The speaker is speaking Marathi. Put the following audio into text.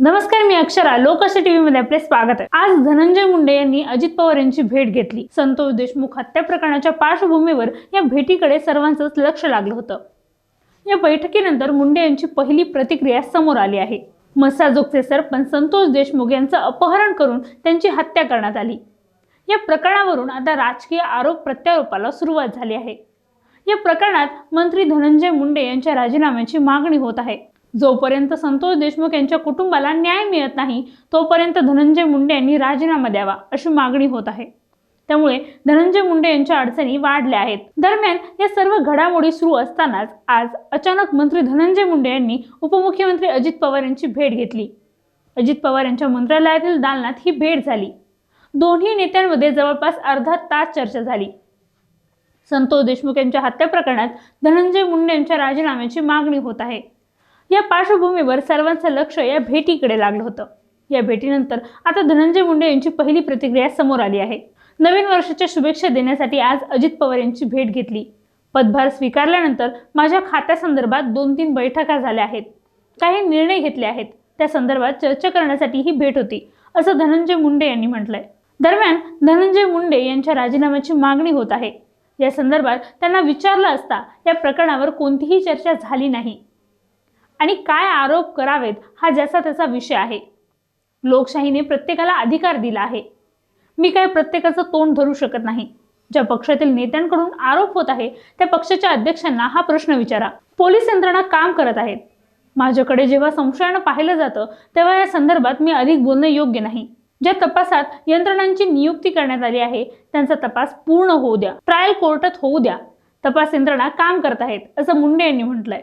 नमस्कार मी अक्षरा. लोकशाही टीव्ही मध्ये आपले स्वागत आहे. आज धनंजय मुंडे यांनी अजित पवार यांची भेट घेतली. संतोष देशमुख हत्या प्रकरणाच्या पार्श्वभूमीवर या भेटीकडे सर्वांचंच लक्ष लागलं होतं. या बैठकीनंतर मुंडे यांची पहिली प्रतिक्रिया समोर आली आहे. मसाजोगचे सरपंच संतोष देशमुख यांचं अपहरण करून त्यांची हत्या करण्यात आली. या प्रकरणावरून आता राजकीय आरोप प्रत्यारोपाला सुरुवात झाली आहे. या प्रकरणात मंत्री धनंजय मुंडे यांच्या राजीनाम्याची मागणी होत आहे. जोपर्यंत संतोष देशमुख यांच्या कुटुंबाला न्याय मिळत नाही तोपर्यंत धनंजय मुंडे यांनी राजीनामा द्यावा अशी मागणी होत आहे. त्यामुळे धनंजय मुंडे यांच्या अडचणी वाढल्या आहेत. दरम्यान या सर्व घडामोडी सुरू असतानाच आज अचानक मंत्री धनंजय मुंडे यांनी उपमुख्यमंत्री अजित पवार यांची भेट घेतली. अजित पवार यांच्या मंत्रालयातील दालनात ही भेट झाली. दोन्ही नेत्यांमध्ये जवळपास अर्धा तास चर्चा झाली. संतोष देशमुख यांच्या हत्या प्रकरणात धनंजय मुंडे यांच्या राजीनाम्याची मागणी होत आहे. या पार्श्वभूमीवर सर्वांचं लक्ष या भेटीकडे लागलं होतं. या भेटीनंतर आता धनंजय मुंडे यांची पहिली प्रतिक्रिया समोर आली आहे. नवीन वर्षाच्या शुभेच्छा देण्यासाठी आज अजित पवार यांची भेट घेतली. पदभार स्वीकारल्यानंतर माझ्या खात्यासंदर्भात दोन तीन बैठका झाल्या आहेत. काही निर्णय घेतले आहेत. त्या संदर्भात चर्चा करण्यासाठी ही भेट होती असं धनंजय मुंडे यांनी म्हटलंय. दरम्यान धनंजय मुंडे यांच्या राजीनाम्याची मागणी होत आहे. या संदर्भात त्यांना विचारलं असता या प्रकरणावर कोणतीही चर्चा झाली नाही. आणि काय आरोप करावेत हा ज्याचा त्याचा विषय आहे. लोकशाहीने प्रत्येकाला अधिकार दिला आहे. मी काय प्रत्येकाचं तोंड धरू शकत नाही. ज्या पक्षातील नेत्यांकडून आरोप होत आहे त्या पक्षाच्या अध्यक्षांना हा प्रश्न विचारा. पोलीस यंत्रणा काम करत आहेत. माझ्याकडे जेव्हा संशयानं पाहिलं जातं तेव्हा या संदर्भात मी अधिक बोलणं योग्य नाही. ज्या तपासात यंत्रणांची नियुक्ती करण्यात आली आहे त्यांचा तपास पूर्ण होऊ द्या. ट्रायल कोर्टात होऊ द्या. तपास यंत्रणा काम करत आहेत असं मुंडे यांनी म्हटलंय.